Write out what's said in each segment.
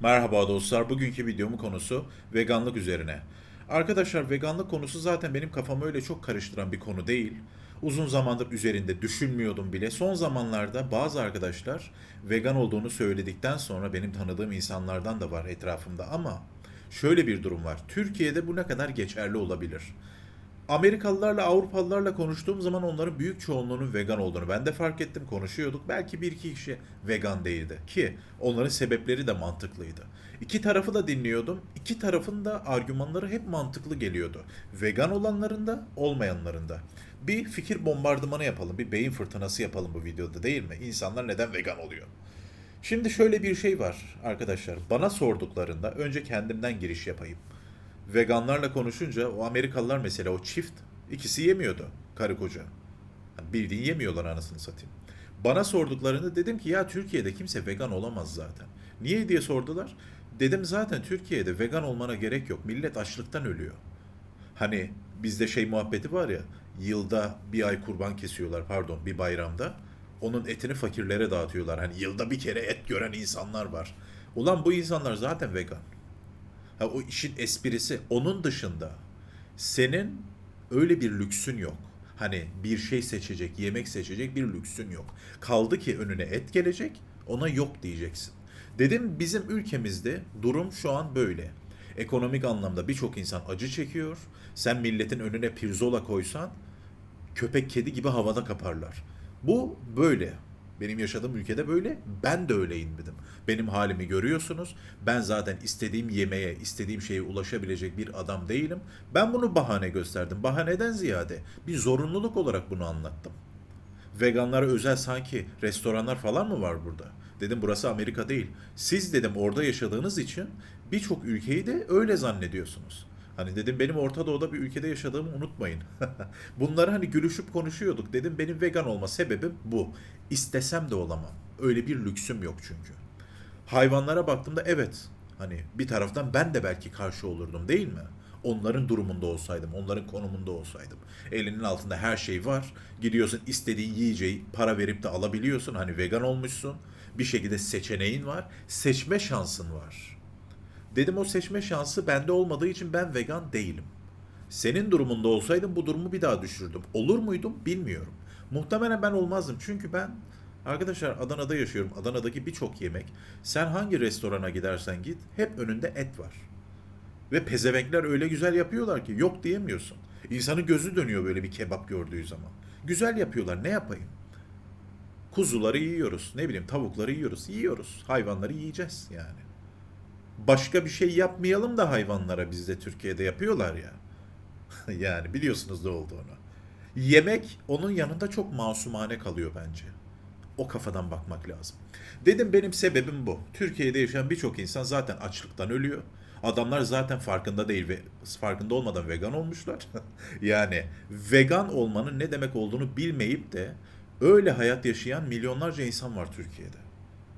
Merhaba dostlar. Bugünkü videomun konusu veganlık üzerine. Arkadaşlar veganlık konusu zaten benim kafamı öyle çok karıştıran bir konu değil. Uzun zamandır üzerinde düşünmüyordum bile. Son zamanlarda bazı arkadaşlar vegan olduğunu söyledikten sonra benim tanıdığım insanlardan da var etrafımda ama şöyle bir durum var. Türkiye'de bu ne kadar geçerli olabilir? Amerikalılarla Avrupalılarla konuştuğum zaman onların büyük çoğunluğunun vegan olduğunu ben de fark ettim konuşuyorduk. Belki bir iki kişi vegan değildi ki onların sebepleri de mantıklıydı. İki tarafı da dinliyordum. İki tarafın da argümanları hep mantıklı geliyordu. Vegan olanların da olmayanların da. Bir fikir bombardımanı yapalım, bir beyin fırtınası yapalım bu videoda değil mi? İnsanlar neden vegan oluyor? Şimdi şöyle bir şey var arkadaşlar. Bana sorduklarında önce kendimden giriş yapayım veganlarla konuşunca o Amerikalılar mesela o çift ikisi yemiyordu karı koca. Yani bildiğin yemiyorlar anasını satayım. Bana sorduklarında dedim ki ya Türkiye'de kimse vegan olamaz zaten. Niye diye sordular. Dedim zaten Türkiye'de vegan olmana gerek yok. Millet açlıktan ölüyor. Hani bizde şey muhabbeti var ya yılda bir ay kurban kesiyorlar pardon bir bayramda. Onun etini fakirlere dağıtıyorlar. Hani yılda bir kere et gören insanlar var. Ulan bu insanlar zaten vegan. Ha, o işin esprisi. Onun dışında senin öyle bir lüksün yok. Hani bir şey seçecek, yemek seçecek bir lüksün yok. Kaldı ki önüne et gelecek, ona yok diyeceksin. Dedim bizim ülkemizde durum şu an böyle. Ekonomik anlamda birçok insan acı çekiyor. Sen milletin önüne pirzola koysan köpek kedi gibi havada kaparlar. Bu böyle. Benim yaşadığım ülkede böyle. Ben de öyleyim dedim. Benim halimi görüyorsunuz. Ben zaten istediğim yemeğe, istediğim şeye ulaşabilecek bir adam değilim. Ben bunu bahane gösterdim. Bahaneden ziyade bir zorunluluk olarak bunu anlattım. Veganlara özel sanki restoranlar falan mı var burada? Dedim burası Amerika değil. Siz dedim orada yaşadığınız için birçok ülkeyi de öyle zannediyorsunuz. Hani dedim benim Orta Doğu'da bir ülkede yaşadığımı unutmayın. Bunları hani gülüşüp konuşuyorduk. Dedim benim vegan olma sebebim bu. İstesem de olamam. Öyle bir lüksüm yok çünkü. Hayvanlara baktığımda evet. Hani bir taraftan ben de belki karşı olurdum değil mi? Onların durumunda olsaydım, onların konumunda olsaydım. Elinin altında her şey var. Gidiyorsun istediğin yiyeceği para verip de alabiliyorsun. Hani vegan olmuşsun. Bir şekilde seçeneğin var. Seçme şansın var. Dedim o seçme şansı bende olmadığı için ben vegan değilim. Senin durumunda olsaydım bu durumu bir daha düşürdüm. Olur muydum bilmiyorum. Muhtemelen ben olmazdım. Çünkü ben arkadaşlar Adana'da yaşıyorum. Adana'daki birçok yemek. Sen hangi restorana gidersen git hep önünde et var. Ve pezevenkler öyle güzel yapıyorlar ki yok diyemiyorsun. İnsanın gözü dönüyor böyle bir kebap gördüğü zaman. Güzel yapıyorlar ne yapayım? Kuzuları yiyoruz. Ne bileyim tavukları yiyoruz. Yiyoruz. Hayvanları yiyeceğiz yani. Başka bir şey yapmayalım da hayvanlara bizde Türkiye'de yapıyorlar ya. yani biliyorsunuz ne olduğunu. Yemek onun yanında çok masumane kalıyor bence. O kafadan bakmak lazım. Dedim benim sebebim bu. Türkiye'de yaşayan birçok insan zaten açlıktan ölüyor. Adamlar zaten farkında değil ve farkında olmadan vegan olmuşlar. yani vegan olmanın ne demek olduğunu bilmeyip de öyle hayat yaşayan milyonlarca insan var Türkiye'de.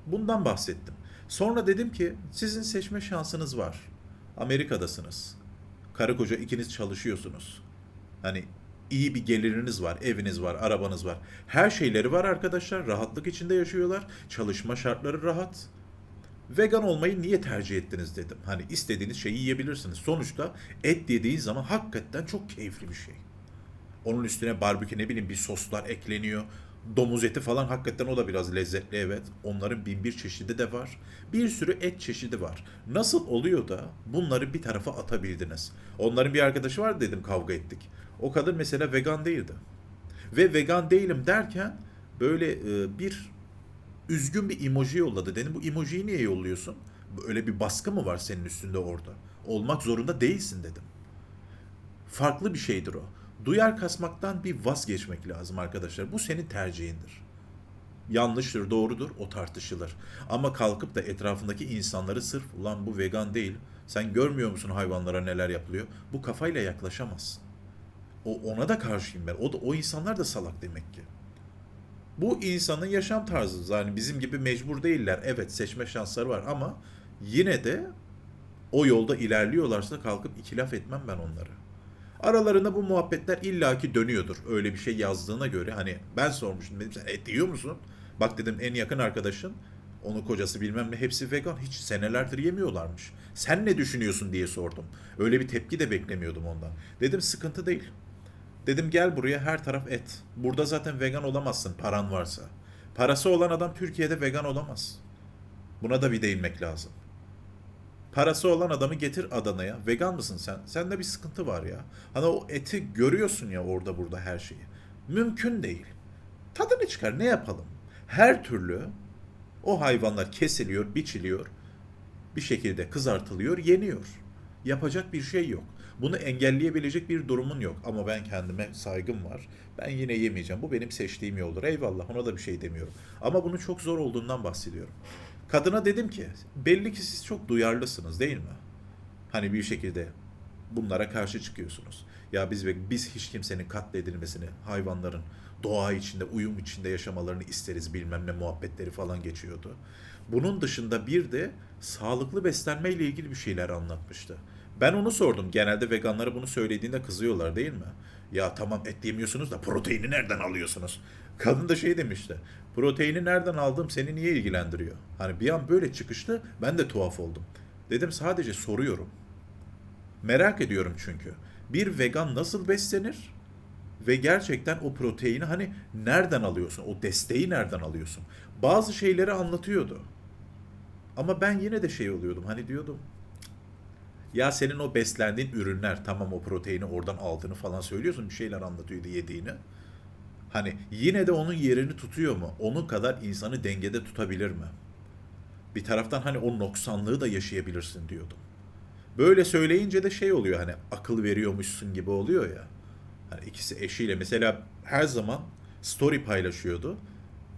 Bundan bahsettim. Sonra dedim ki sizin seçme şansınız var. Amerika'dasınız. Karı koca ikiniz çalışıyorsunuz. Hani iyi bir geliriniz var, eviniz var, arabanız var. Her şeyleri var arkadaşlar. Rahatlık içinde yaşıyorlar. Çalışma şartları rahat. Vegan olmayı niye tercih ettiniz dedim. Hani istediğiniz şeyi yiyebilirsiniz. Sonuçta et yediğin zaman hakikaten çok keyifli bir şey. Onun üstüne barbekü ne bileyim bir soslar ekleniyor. Domuz eti falan hakikaten o da biraz lezzetli evet. Onların bin bir çeşidi de var. Bir sürü et çeşidi var. Nasıl oluyor da bunları bir tarafa atabildiniz? Onların bir arkadaşı var dedim kavga ettik. O kadın mesela vegan değildi. Ve vegan değilim derken böyle e, bir üzgün bir emoji yolladı. Dedim bu emojiyi niye yolluyorsun? Öyle bir baskı mı var senin üstünde orada? Olmak zorunda değilsin dedim. Farklı bir şeydir o. Duyar kasmaktan bir vazgeçmek lazım arkadaşlar. Bu senin tercihindir. Yanlıştır, doğrudur, o tartışılır. Ama kalkıp da etrafındaki insanları sırf ulan bu vegan değil, sen görmüyor musun hayvanlara neler yapılıyor? Bu kafayla yaklaşamazsın. O ona da karşıyım ben. O da o insanlar da salak demek ki. Bu insanın yaşam tarzı. Yani bizim gibi mecbur değiller. Evet seçme şansları var ama yine de o yolda ilerliyorlarsa kalkıp iki laf etmem ben onlara. Aralarında bu muhabbetler illaki dönüyordur. Öyle bir şey yazdığına göre hani ben sormuştum dedim sen et yiyor musun? Bak dedim en yakın arkadaşın Onun kocası bilmem ne hepsi vegan. Hiç senelerdir yemiyorlarmış. Sen ne düşünüyorsun diye sordum. Öyle bir tepki de beklemiyordum ondan. Dedim sıkıntı değil. Dedim gel buraya her taraf et. Burada zaten vegan olamazsın paran varsa. Parası olan adam Türkiye'de vegan olamaz. Buna da bir değinmek lazım. Parası olan adamı getir Adana'ya. Vegan mısın sen? Sende bir sıkıntı var ya. Hani o eti görüyorsun ya orada burada her şeyi. Mümkün değil. Tadını çıkar ne yapalım? Her türlü o hayvanlar kesiliyor, biçiliyor. Bir şekilde kızartılıyor, yeniyor. Yapacak bir şey yok. Bunu engelleyebilecek bir durumun yok. Ama ben kendime saygım var. Ben yine yemeyeceğim. Bu benim seçtiğim yoldur. Eyvallah ona da bir şey demiyorum. Ama bunun çok zor olduğundan bahsediyorum. Kadına dedim ki belli ki siz çok duyarlısınız değil mi? Hani bir şekilde bunlara karşı çıkıyorsunuz. Ya biz biz hiç kimsenin katledilmesini, hayvanların doğa içinde, uyum içinde yaşamalarını isteriz bilmem ne muhabbetleri falan geçiyordu. Bunun dışında bir de sağlıklı beslenme ile ilgili bir şeyler anlatmıştı. Ben onu sordum. Genelde veganlara bunu söylediğinde kızıyorlar değil mi? Ya tamam et yemiyorsunuz da proteini nereden alıyorsunuz? Kadın da şey demişti. Proteini nereden aldım seni niye ilgilendiriyor? Hani bir an böyle çıkıştı ben de tuhaf oldum. Dedim sadece soruyorum. Merak ediyorum çünkü. Bir vegan nasıl beslenir? Ve gerçekten o proteini hani nereden alıyorsun? O desteği nereden alıyorsun? Bazı şeyleri anlatıyordu. Ama ben yine de şey oluyordum. Hani diyordum. Ya senin o beslendiğin ürünler tamam o proteini oradan aldığını falan söylüyorsun. Bir şeyler anlatıyordu yediğini. Hani yine de onun yerini tutuyor mu? Onun kadar insanı dengede tutabilir mi? Bir taraftan hani o noksanlığı da yaşayabilirsin diyordum. Böyle söyleyince de şey oluyor hani akıl veriyormuşsun gibi oluyor ya. Hani ikisi eşiyle mesela her zaman story paylaşıyordu.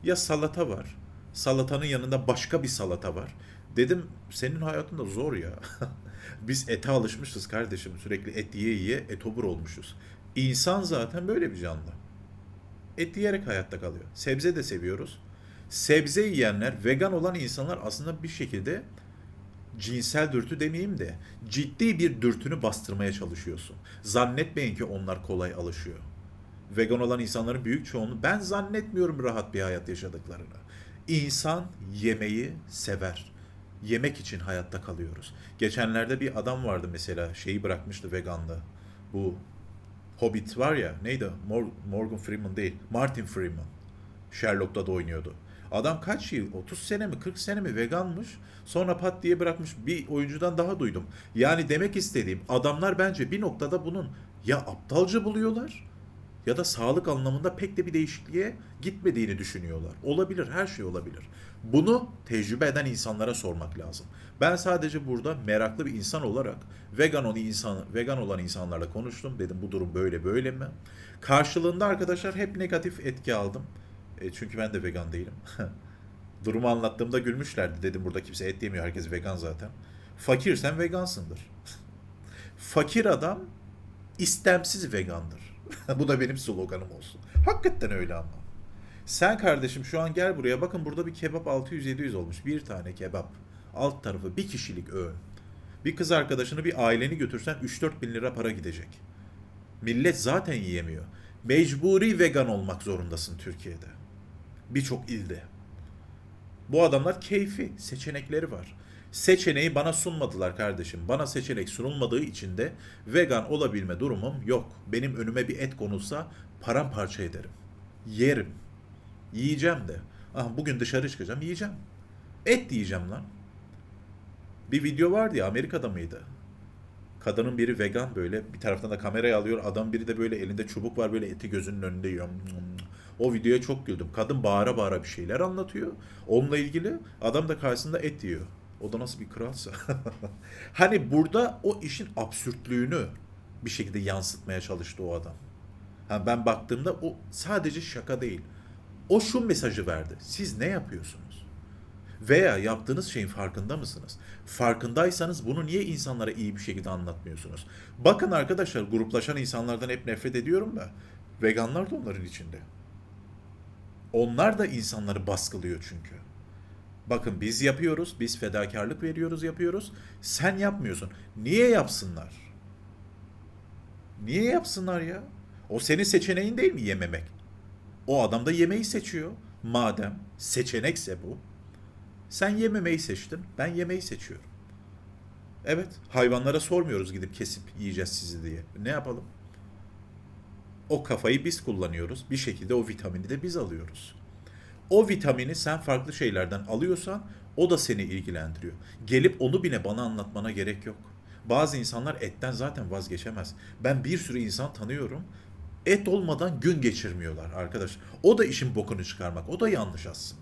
Ya salata var. Salatanın yanında başka bir salata var. Dedim senin hayatında zor ya. Biz ete alışmışız kardeşim. Sürekli et yiye yiye etobur olmuşuz. İnsan zaten böyle bir canlı. Et yiyerek hayatta kalıyor. Sebze de seviyoruz. Sebze yiyenler, vegan olan insanlar aslında bir şekilde cinsel dürtü demeyeyim de ciddi bir dürtünü bastırmaya çalışıyorsun. Zannetmeyin ki onlar kolay alışıyor. Vegan olan insanların büyük çoğunluğu ben zannetmiyorum rahat bir hayat yaşadıklarını. İnsan yemeği sever. Yemek için hayatta kalıyoruz. Geçenlerde bir adam vardı mesela şeyi bırakmıştı veganlığı. Bu Hobbit var ya neydi? Mor- Morgan Freeman değil. Martin Freeman. Sherlock'ta da oynuyordu. Adam kaç yıl? 30 sene mi 40 sene mi veganmış. Sonra pat diye bırakmış. Bir oyuncudan daha duydum. Yani demek istediğim adamlar bence bir noktada bunun ya aptalca buluyorlar ya da sağlık anlamında pek de bir değişikliğe gitmediğini düşünüyorlar. Olabilir, her şey olabilir. Bunu tecrübe eden insanlara sormak lazım. Ben sadece burada meraklı bir insan olarak vegan olan insan vegan olan insanlarla konuştum. Dedim bu durum böyle böyle mi? Karşılığında arkadaşlar hep negatif etki aldım. E, çünkü ben de vegan değilim. Durumu anlattığımda gülmüşlerdi. Dedim burada kimse et yemiyor. Herkes vegan zaten. Fakirsen vegansındır. Fakir adam istemsiz vegandır. Bu da benim sloganım olsun. Hakikaten öyle ama. Sen kardeşim şu an gel buraya. Bakın burada bir kebap 600-700 olmuş. Bir tane kebap. Alt tarafı bir kişilik öğün. Bir kız arkadaşını bir aileni götürsen 3-4 bin lira para gidecek. Millet zaten yiyemiyor. Mecburi vegan olmak zorundasın Türkiye'de. Birçok ilde. Bu adamlar keyfi, seçenekleri var. Seçeneği bana sunmadılar kardeşim. Bana seçenek sunulmadığı için de vegan olabilme durumum yok. Benim önüme bir et konulsa paramparça ederim. Yerim. Yiyeceğim de. Ah bugün dışarı çıkacağım yiyeceğim. Et yiyeceğim lan. Bir video vardı ya Amerika'da mıydı? Kadının biri vegan böyle bir taraftan da kamerayı alıyor. Adam biri de böyle elinde çubuk var böyle eti gözünün önünde yiyor. O videoya çok güldüm. Kadın bağıra bağıra bir şeyler anlatıyor. Onunla ilgili adam da karşısında et yiyor. O da nasıl bir kralsa. hani burada o işin absürtlüğünü bir şekilde yansıtmaya çalıştı o adam. Ha ben baktığımda o sadece şaka değil. O şu mesajı verdi. Siz ne yapıyorsunuz? Veya yaptığınız şeyin farkında mısınız? Farkındaysanız bunu niye insanlara iyi bir şekilde anlatmıyorsunuz? Bakın arkadaşlar gruplaşan insanlardan hep nefret ediyorum da veganlar da onların içinde. Onlar da insanları baskılıyor çünkü. Bakın biz yapıyoruz, biz fedakarlık veriyoruz, yapıyoruz. Sen yapmıyorsun. Niye yapsınlar? Niye yapsınlar ya? O senin seçeneğin değil mi yememek? O adam da yemeği seçiyor. Madem seçenekse bu. Sen yememeyi seçtin, ben yemeği seçiyorum. Evet, hayvanlara sormuyoruz gidip kesip yiyeceğiz sizi diye. Ne yapalım? O kafayı biz kullanıyoruz. Bir şekilde o vitamini de biz alıyoruz. O vitamini sen farklı şeylerden alıyorsan o da seni ilgilendiriyor. Gelip onu bile bana anlatmana gerek yok. Bazı insanlar etten zaten vazgeçemez. Ben bir sürü insan tanıyorum. Et olmadan gün geçirmiyorlar arkadaş. O da işin bokunu çıkarmak. O da yanlış aslında.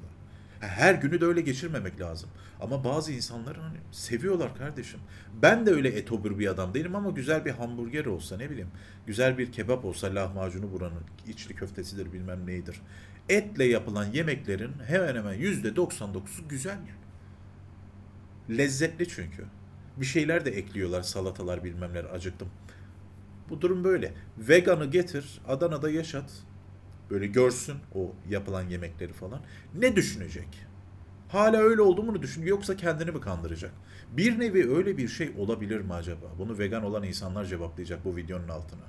Her günü de öyle geçirmemek lazım. Ama bazı insanlar hani seviyorlar kardeşim. Ben de öyle etobur bir adam değilim ama güzel bir hamburger olsa ne bileyim. Güzel bir kebap olsa lahmacunu buranın içli köftesidir bilmem neydir. Etle yapılan yemeklerin hemen hemen yüzde 99'u güzel. Lezzetli çünkü. Bir şeyler de ekliyorlar salatalar bilmemler acıktım. Bu durum böyle. Veganı getir Adana'da yaşat. Böyle görsün o yapılan yemekleri falan. Ne düşünecek? Hala öyle olduğunu düşünüyor yoksa kendini mi kandıracak? Bir nevi öyle bir şey olabilir mi acaba? Bunu vegan olan insanlar cevaplayacak bu videonun altına.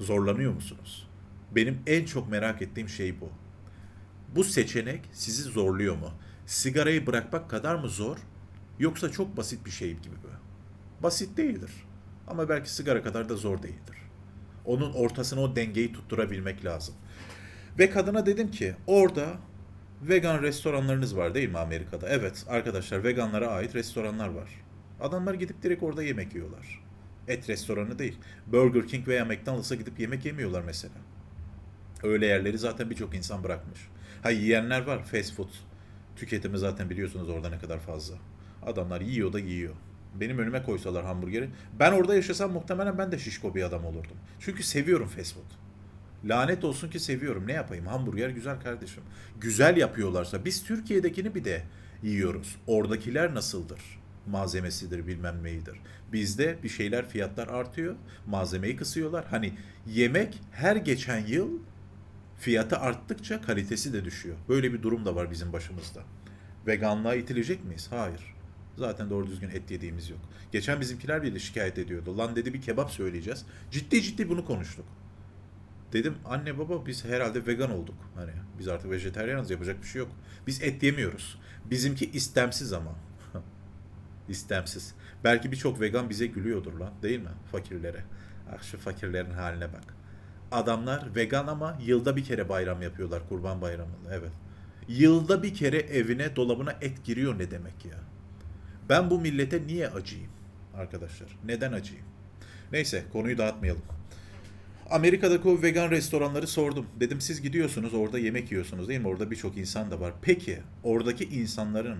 Zorlanıyor musunuz? Benim en çok merak ettiğim şey bu. Bu seçenek sizi zorluyor mu? Sigarayı bırakmak kadar mı zor? Yoksa çok basit bir şey gibi mi? Basit değildir. Ama belki sigara kadar da zor değildir. Onun ortasına o dengeyi tutturabilmek lazım. Ve kadına dedim ki orada vegan restoranlarınız var değil mi Amerika'da? Evet arkadaşlar veganlara ait restoranlar var. Adamlar gidip direkt orada yemek yiyorlar. Et restoranı değil. Burger King veya McDonald's'a gidip yemek yemiyorlar mesela. Öyle yerleri zaten birçok insan bırakmış. Ha yiyenler var fast food. Tüketimi zaten biliyorsunuz orada ne kadar fazla. Adamlar yiyor da yiyor. Benim önüme koysalar hamburgeri. Ben orada yaşasam muhtemelen ben de şişko bir adam olurdum. Çünkü seviyorum fast food. Lanet olsun ki seviyorum. Ne yapayım? Hamburger güzel kardeşim. Güzel yapıyorlarsa biz Türkiye'dekini bir de yiyoruz. Oradakiler nasıldır? Malzemesidir bilmem neyidir. Bizde bir şeyler fiyatlar artıyor. Malzemeyi kısıyorlar. Hani yemek her geçen yıl fiyatı arttıkça kalitesi de düşüyor. Böyle bir durum da var bizim başımızda. Veganlığa itilecek miyiz? Hayır. Zaten doğru düzgün et yediğimiz yok. Geçen bizimkiler bile şikayet ediyordu. Lan dedi bir kebap söyleyeceğiz. Ciddi ciddi bunu konuştuk. Dedim anne baba biz herhalde vegan olduk. Hani biz artık vejeteryanız yapacak bir şey yok. Biz et yemiyoruz. Bizimki istemsiz ama. istemsiz. Belki birçok vegan bize gülüyordur lan değil mi? Fakirlere. Ah şu fakirlerin haline bak. Adamlar vegan ama yılda bir kere bayram yapıyorlar kurban bayramında evet. Yılda bir kere evine dolabına et giriyor ne demek ya? Ben bu millete niye acıyım arkadaşlar? Neden acıyım? Neyse konuyu dağıtmayalım. Amerika'daki vegan restoranları sordum. Dedim siz gidiyorsunuz orada yemek yiyorsunuz değil mi? Orada birçok insan da var. Peki oradaki insanların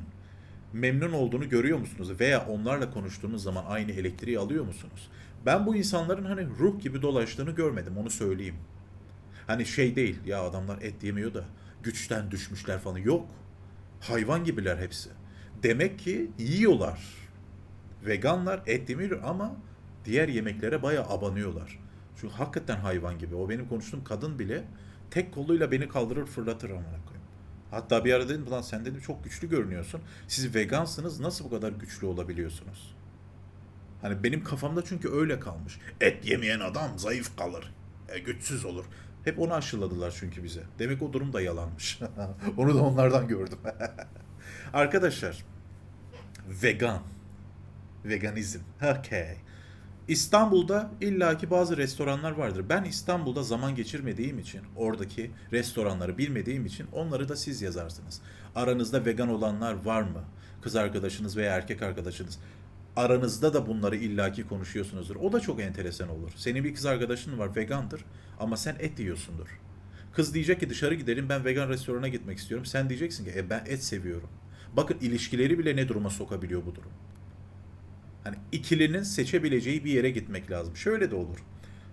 memnun olduğunu görüyor musunuz? Veya onlarla konuştuğunuz zaman aynı elektriği alıyor musunuz? Ben bu insanların hani ruh gibi dolaştığını görmedim onu söyleyeyim. Hani şey değil ya adamlar et yemiyor da güçten düşmüşler falan yok. Hayvan gibiler hepsi. Demek ki yiyorlar. Veganlar et yemiyor ama diğer yemeklere bayağı abanıyorlar. Çünkü hakikaten hayvan gibi. O benim konuştuğum kadın bile tek koluyla beni kaldırır fırlatır amına. Hatta bir ara dedim lan sen dedim çok güçlü görünüyorsun. Siz vegansınız nasıl bu kadar güçlü olabiliyorsunuz? Hani benim kafamda çünkü öyle kalmış. Et yemeyen adam zayıf kalır. E, güçsüz olur. Hep onu aşıladılar çünkü bize. Demek o durum da yalanmış. onu da onlardan gördüm. Arkadaşlar vegan veganizm. Okay. İstanbul'da illaki bazı restoranlar vardır. Ben İstanbul'da zaman geçirmediğim için, oradaki restoranları bilmediğim için onları da siz yazarsınız. Aranızda vegan olanlar var mı? Kız arkadaşınız veya erkek arkadaşınız. Aranızda da bunları illaki konuşuyorsunuzdur. O da çok enteresan olur. Senin bir kız arkadaşın var vegandır ama sen et yiyorsundur. Kız diyecek ki dışarı gidelim ben vegan restorana gitmek istiyorum. Sen diyeceksin ki e, ben et seviyorum. Bakın ilişkileri bile ne duruma sokabiliyor bu durum. Hani ikilinin seçebileceği bir yere gitmek lazım. Şöyle de olur.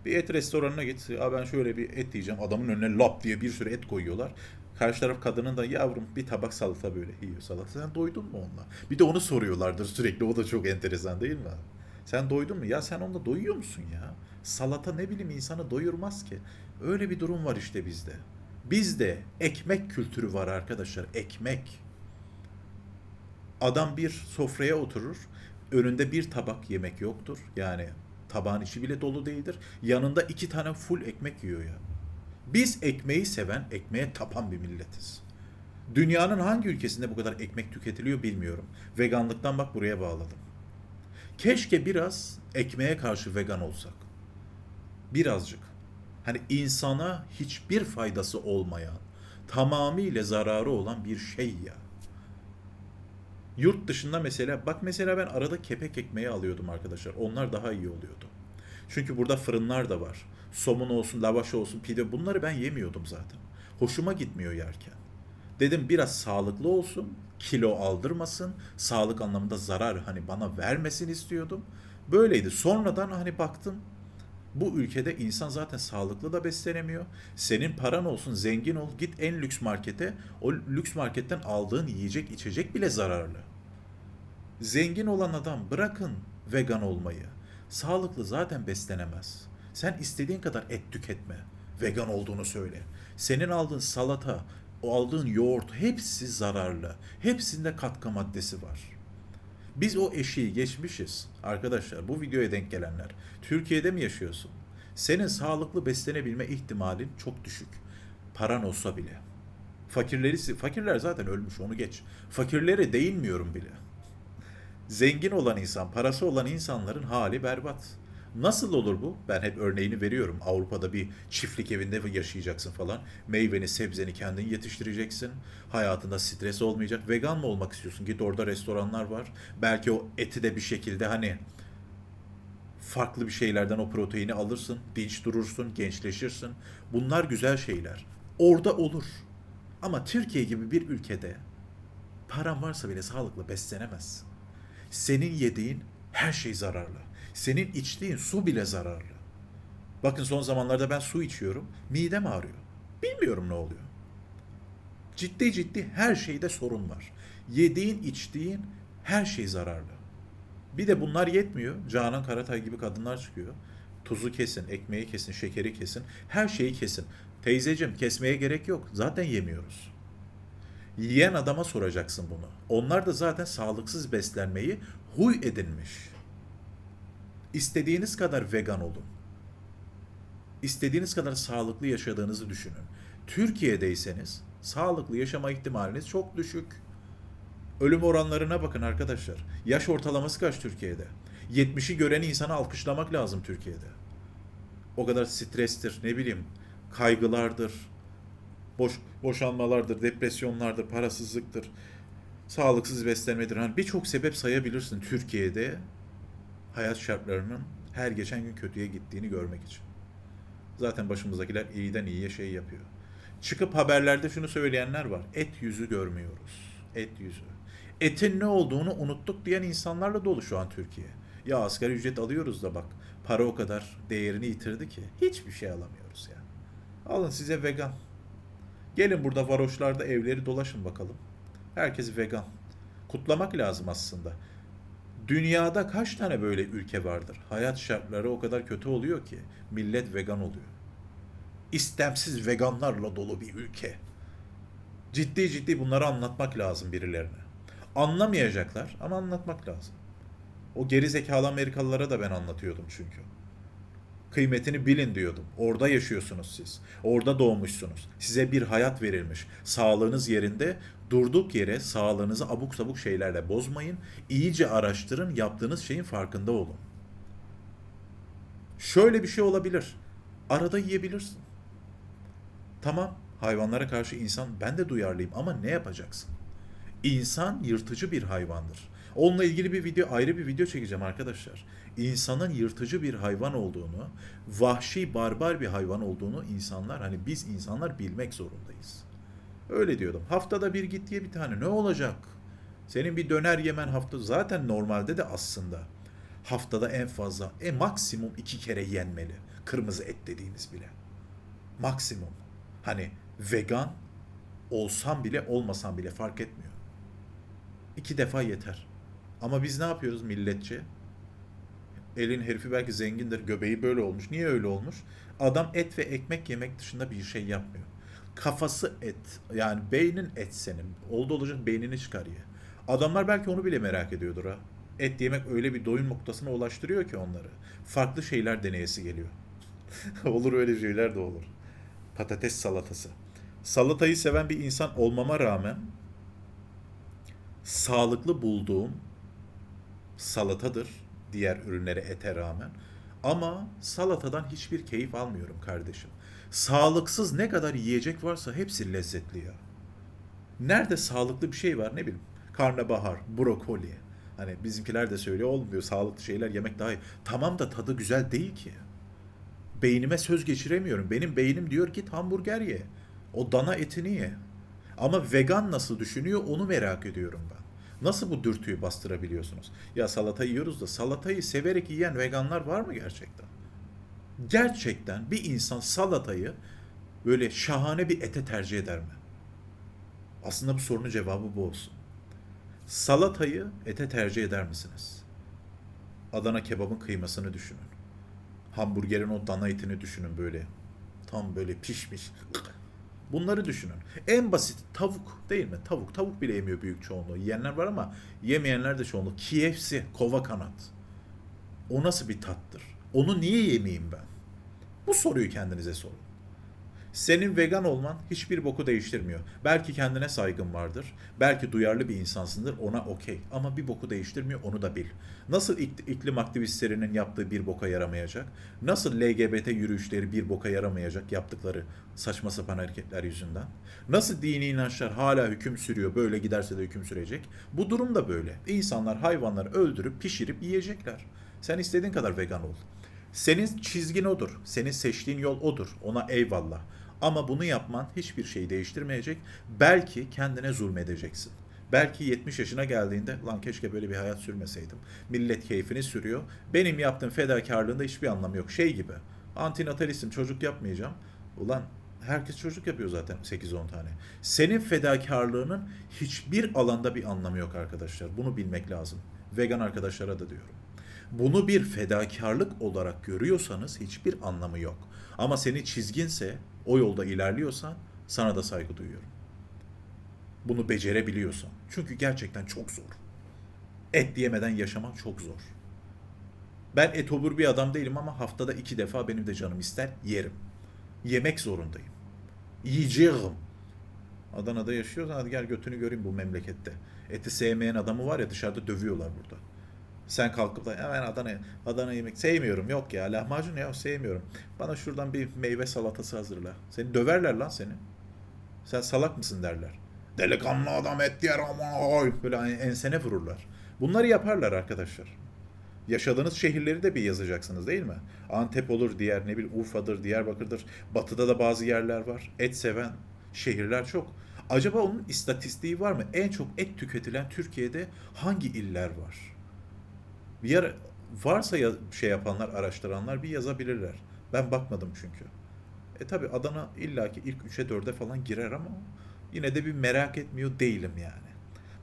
Bir et restoranına git. Ya ben şöyle bir et yiyeceğim. Adamın önüne lap diye bir sürü et koyuyorlar. Karşı taraf kadının da yavrum bir tabak salata böyle yiyor salata. Sen doydun mu onunla? Bir de onu soruyorlardır sürekli. O da çok enteresan değil mi? Sen doydun mu? Ya sen onunla doyuyor musun ya? Salata ne bileyim insanı doyurmaz ki. Öyle bir durum var işte bizde. Bizde ekmek kültürü var arkadaşlar. Ekmek. Adam bir sofraya oturur önünde bir tabak yemek yoktur. Yani tabağın içi bile dolu değildir. Yanında iki tane full ekmek yiyor ya. Biz ekmeği seven, ekmeğe tapan bir milletiz. Dünyanın hangi ülkesinde bu kadar ekmek tüketiliyor bilmiyorum. Veganlıktan bak buraya bağladım. Keşke biraz ekmeğe karşı vegan olsak. Birazcık. Hani insana hiçbir faydası olmayan, tamamıyla zararı olan bir şey ya. Yurt dışında mesela bak mesela ben arada kepek ekmeği alıyordum arkadaşlar. Onlar daha iyi oluyordu. Çünkü burada fırınlar da var. Somun olsun, lavaş olsun, pide bunları ben yemiyordum zaten. Hoşuma gitmiyor yerken. Dedim biraz sağlıklı olsun, kilo aldırmasın, sağlık anlamında zarar hani bana vermesin istiyordum. Böyleydi. Sonradan hani baktım bu ülkede insan zaten sağlıklı da beslenemiyor. Senin paran olsun, zengin ol, git en lüks markete. O lüks marketten aldığın yiyecek, içecek bile zararlı. Zengin olan adam bırakın vegan olmayı. Sağlıklı zaten beslenemez. Sen istediğin kadar et tüketme. Vegan olduğunu söyle. Senin aldığın salata, o aldığın yoğurt hepsi zararlı. Hepsinde katkı maddesi var. Biz o eşiği geçmişiz. Arkadaşlar bu videoya denk gelenler. Türkiye'de mi yaşıyorsun? Senin sağlıklı beslenebilme ihtimalin çok düşük. Paran olsa bile. Fakirleri, fakirler zaten ölmüş onu geç. Fakirlere değinmiyorum bile. Zengin olan insan, parası olan insanların hali berbat. Nasıl olur bu? Ben hep örneğini veriyorum. Avrupa'da bir çiftlik evinde yaşayacaksın falan. Meyveni, sebzeni kendin yetiştireceksin. Hayatında stres olmayacak. Vegan mı olmak istiyorsun? Git orada restoranlar var. Belki o eti de bir şekilde hani farklı bir şeylerden o proteini alırsın. Dinç durursun, gençleşirsin. Bunlar güzel şeyler. Orada olur. Ama Türkiye gibi bir ülkede paran varsa bile sağlıklı beslenemezsin. Senin yediğin her şey zararlı. Senin içtiğin su bile zararlı. Bakın son zamanlarda ben su içiyorum. Midem ağrıyor. Bilmiyorum ne oluyor. Ciddi ciddi her şeyde sorun var. Yediğin, içtiğin her şey zararlı. Bir de bunlar yetmiyor. Canan Karatay gibi kadınlar çıkıyor. Tuzu kesin, ekmeği kesin, şekeri kesin, her şeyi kesin. Teyzeciğim kesmeye gerek yok. Zaten yemiyoruz. Yiyen adama soracaksın bunu. Onlar da zaten sağlıksız beslenmeyi huy edinmiş. İstediğiniz kadar vegan olun. İstediğiniz kadar sağlıklı yaşadığınızı düşünün. Türkiye'deyseniz sağlıklı yaşama ihtimaliniz çok düşük. Ölüm oranlarına bakın arkadaşlar. Yaş ortalaması kaç Türkiye'de? 70'i gören insanı alkışlamak lazım Türkiye'de. O kadar strestir, ne bileyim, kaygılardır, boş boşanmalardır, depresyonlardır, parasızlıktır, sağlıksız beslenmedir. Hani birçok sebep sayabilirsin Türkiye'de hayat şartlarının her geçen gün kötüye gittiğini görmek için. Zaten başımızdakiler iyiden iyiye şey yapıyor. Çıkıp haberlerde şunu söyleyenler var. Et yüzü görmüyoruz. Et yüzü. Etin ne olduğunu unuttuk diyen insanlarla dolu şu an Türkiye. Ya asgari ücret alıyoruz da bak para o kadar değerini yitirdi ki hiçbir şey alamıyoruz ya. Alın size vegan. Gelin burada varoşlarda evleri dolaşın bakalım. Herkes vegan. Kutlamak lazım aslında. Dünyada kaç tane böyle ülke vardır? Hayat şartları o kadar kötü oluyor ki millet vegan oluyor. İstemsiz veganlarla dolu bir ülke. Ciddi ciddi bunları anlatmak lazım birilerine. Anlamayacaklar ama anlatmak lazım. O geri zekalı Amerikalılara da ben anlatıyordum çünkü. Kıymetini bilin diyordum. Orada yaşıyorsunuz siz. Orada doğmuşsunuz. Size bir hayat verilmiş. Sağlığınız yerinde durduk yere sağlığınızı abuk sabuk şeylerle bozmayın. İyice araştırın. Yaptığınız şeyin farkında olun. Şöyle bir şey olabilir. Arada yiyebilirsin. Tamam hayvanlara karşı insan ben de duyarlıyım ama ne yapacaksın? İnsan yırtıcı bir hayvandır. Onunla ilgili bir video ayrı bir video çekeceğim arkadaşlar. İnsanın yırtıcı bir hayvan olduğunu, vahşi barbar bir hayvan olduğunu insanlar hani biz insanlar bilmek zorundayız. Öyle diyordum. Haftada bir git ye bir tane ne olacak? Senin bir döner yemen hafta zaten normalde de aslında haftada en fazla e maksimum iki kere yenmeli. Kırmızı et dediğimiz bile. Maksimum. Hani vegan olsam bile olmasam bile fark etmiyor. İki defa yeter. Ama biz ne yapıyoruz milletçe? Elin herifi belki zengindir, göbeği böyle olmuş. Niye öyle olmuş? Adam et ve ekmek yemek dışında bir şey yapmıyor. Kafası et. Yani beynin et senin. Oldu olacak beynini çıkar ye. Adamlar belki onu bile merak ediyordur ha. Et yemek öyle bir doyum noktasına ulaştırıyor ki onları. Farklı şeyler deneyesi geliyor. olur öyle şeyler de olur. Patates salatası. salatayı seven bir insan olmama rağmen sağlıklı bulduğum salatadır diğer ürünlere ete rağmen. Ama salatadan hiçbir keyif almıyorum kardeşim. Sağlıksız ne kadar yiyecek varsa hepsi lezzetli ya. Nerede sağlıklı bir şey var ne bileyim. Karnabahar, brokoli. Hani bizimkiler de söylüyor olmuyor sağlıklı şeyler yemek daha iyi. Tamam da tadı güzel değil ki. Beynime söz geçiremiyorum. Benim beynim diyor git hamburger ye. O dana etini ye. Ama vegan nasıl düşünüyor onu merak ediyorum ben. Nasıl bu dürtüyü bastırabiliyorsunuz? Ya salata yiyoruz da salatayı severek yiyen veganlar var mı gerçekten? Gerçekten bir insan salatayı böyle şahane bir ete tercih eder mi? Aslında bu sorunun cevabı bu olsun. Salatayı ete tercih eder misiniz? Adana kebabın kıymasını düşünün. Hamburgerin o dana etini düşünün böyle. Tam böyle pişmiş. Bunları düşünün. En basit tavuk değil mi? Tavuk. Tavuk bile yemiyor büyük çoğunluğu. Yiyenler var ama yemeyenler de çoğunluğu. KFC, kova kanat. O nasıl bir tattır? Onu niye yemeyeyim ben? Bu soruyu kendinize sorun. Senin vegan olman hiçbir boku değiştirmiyor. Belki kendine saygın vardır. Belki duyarlı bir insansındır. Ona okey. Ama bir boku değiştirmiyor onu da bil. Nasıl ik- iklim aktivistlerinin yaptığı bir boka yaramayacak? Nasıl LGBT yürüyüşleri bir boka yaramayacak yaptıkları saçma sapan hareketler yüzünden? Nasıl dini inançlar hala hüküm sürüyor böyle giderse de hüküm sürecek? Bu durum da böyle. İnsanlar hayvanları öldürüp pişirip yiyecekler. Sen istediğin kadar vegan ol. Senin çizgin odur. Senin seçtiğin yol odur. Ona eyvallah. Ama bunu yapman hiçbir şeyi değiştirmeyecek. Belki kendine zulmedeceksin. Belki 70 yaşına geldiğinde lan keşke böyle bir hayat sürmeseydim. Millet keyfini sürüyor. Benim yaptığım fedakarlığında hiçbir anlamı yok. Şey gibi. Antinatalistim çocuk yapmayacağım. Ulan herkes çocuk yapıyor zaten 8-10 tane. Senin fedakarlığının hiçbir alanda bir anlamı yok arkadaşlar. Bunu bilmek lazım. Vegan arkadaşlara da diyorum. Bunu bir fedakarlık olarak görüyorsanız hiçbir anlamı yok. Ama senin çizginse, o yolda ilerliyorsan sana da saygı duyuyorum. Bunu becerebiliyorsan. Çünkü gerçekten çok zor. Et yemeden yaşamak çok zor. Ben etobur bir adam değilim ama haftada iki defa benim de canım ister yerim. Yemek zorundayım. Yiyeceğim. Adana'da yaşıyorsan hadi gel götünü göreyim bu memlekette. Eti sevmeyen adamı var ya dışarıda dövüyorlar burada. Sen kalkıp da hemen Adana, Adana yemek sevmiyorum yok ya lahmacun ya sevmiyorum. Bana şuradan bir meyve salatası hazırla. Seni döverler lan seni. Sen salak mısın derler. Delikanlı adam et yer ama oy. Böyle hani ensene vururlar. Bunları yaparlar arkadaşlar. Yaşadığınız şehirleri de bir yazacaksınız değil mi? Antep olur diğer ne bileyim Urfa'dır, Diyarbakır'dır. Batıda da bazı yerler var. Et seven şehirler çok. Acaba onun istatistiği var mı? En çok et tüketilen Türkiye'de hangi iller var? Bir yer varsa ya, şey yapanlar, araştıranlar bir yazabilirler. Ben bakmadım çünkü. E tabi Adana illaki ilk 3'e 4'e falan girer ama yine de bir merak etmiyor değilim yani.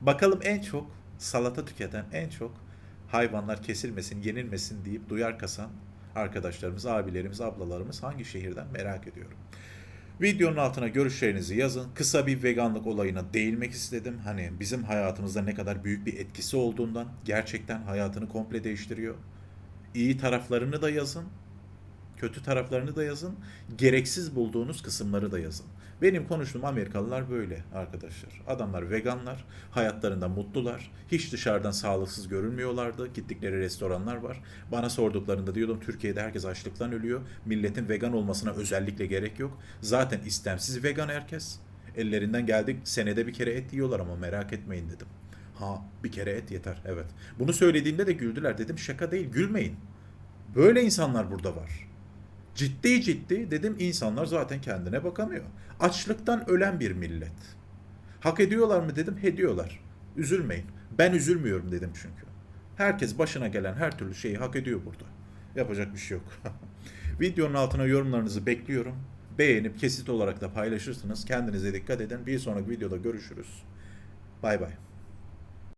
Bakalım en çok salata tüketen, en çok hayvanlar kesilmesin, yenilmesin deyip duyar kasan arkadaşlarımız, abilerimiz, ablalarımız hangi şehirden merak ediyorum. Videonun altına görüşlerinizi yazın. Kısa bir veganlık olayına değinmek istedim. Hani bizim hayatımızda ne kadar büyük bir etkisi olduğundan gerçekten hayatını komple değiştiriyor. İyi taraflarını da yazın. Kötü taraflarını da yazın. Gereksiz bulduğunuz kısımları da yazın. Benim konuştuğum Amerikalılar böyle arkadaşlar. Adamlar veganlar, hayatlarında mutlular. Hiç dışarıdan sağlıksız görünmüyorlardı. Gittikleri restoranlar var. Bana sorduklarında diyordum Türkiye'de herkes açlıktan ölüyor. Milletin vegan olmasına özellikle gerek yok. Zaten istemsiz vegan herkes. Ellerinden geldik senede bir kere et yiyorlar ama merak etmeyin dedim. Ha bir kere et yeter evet. Bunu söylediğimde de güldüler dedim şaka değil gülmeyin. Böyle insanlar burada var. Ciddi ciddi dedim insanlar zaten kendine bakamıyor. Açlıktan ölen bir millet. Hak ediyorlar mı dedim ediyorlar. Üzülmeyin. Ben üzülmüyorum dedim çünkü. Herkes başına gelen her türlü şeyi hak ediyor burada. Yapacak bir şey yok. Videonun altına yorumlarınızı bekliyorum. Beğenip kesit olarak da paylaşırsınız. Kendinize dikkat edin. Bir sonraki videoda görüşürüz. Bay bay.